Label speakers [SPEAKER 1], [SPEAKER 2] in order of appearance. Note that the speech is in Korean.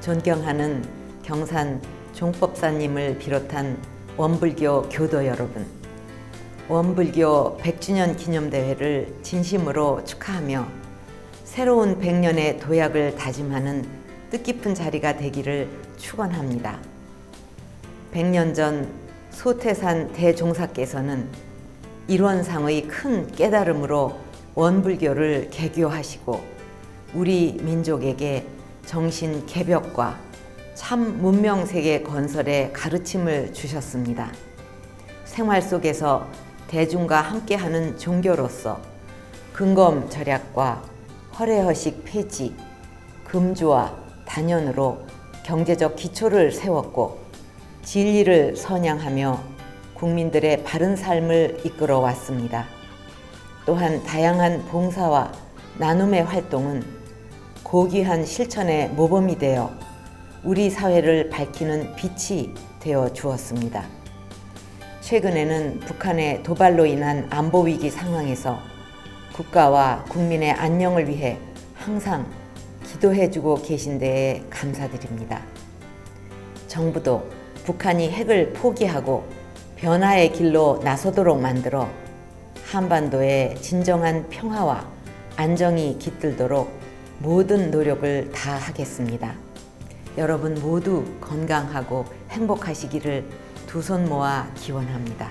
[SPEAKER 1] 존경하는 경산 종법사님을 비롯한 원불교 교도 여러분, 원불교 100주년 기념대회를 진심으로 축하하며 새로운 100년의 도약을 다짐하는 뜻깊은 자리가 되기를 축원합니다. 100년 전 소태산 대종사께서는 일원상의 큰 깨달음으로 원불교를 개교하시고 우리 민족에게 정신 개벽과 참 문명 세계 건설의 가르침을 주셨습니다. 생활 속에서 대중과 함께하는 종교로서 근검 절약과 허례허식 폐지, 금주와 단연으로 경제적 기초를 세웠고 진리를 선양하며 국민들의 바른 삶을 이끌어 왔습니다. 또한 다양한 봉사와 나눔의 활동은 고귀한 실천의 모범이 되어 우리 사회를 밝히는 빛이 되어 주었습니다. 최근에는 북한의 도발로 인한 안보 위기 상황에서 국가와 국민의 안녕을 위해 항상 기도해주고 계신 데에 감사드립니다. 정부도 북한이 핵을 포기하고 변화의 길로 나서도록 만들어 한반도의 진정한 평화와 안정이 깃들도록 모든 노력을 다 하겠습니다. 여러분 모두 건강하고 행복하시기를 두 손 모아 기원합니다.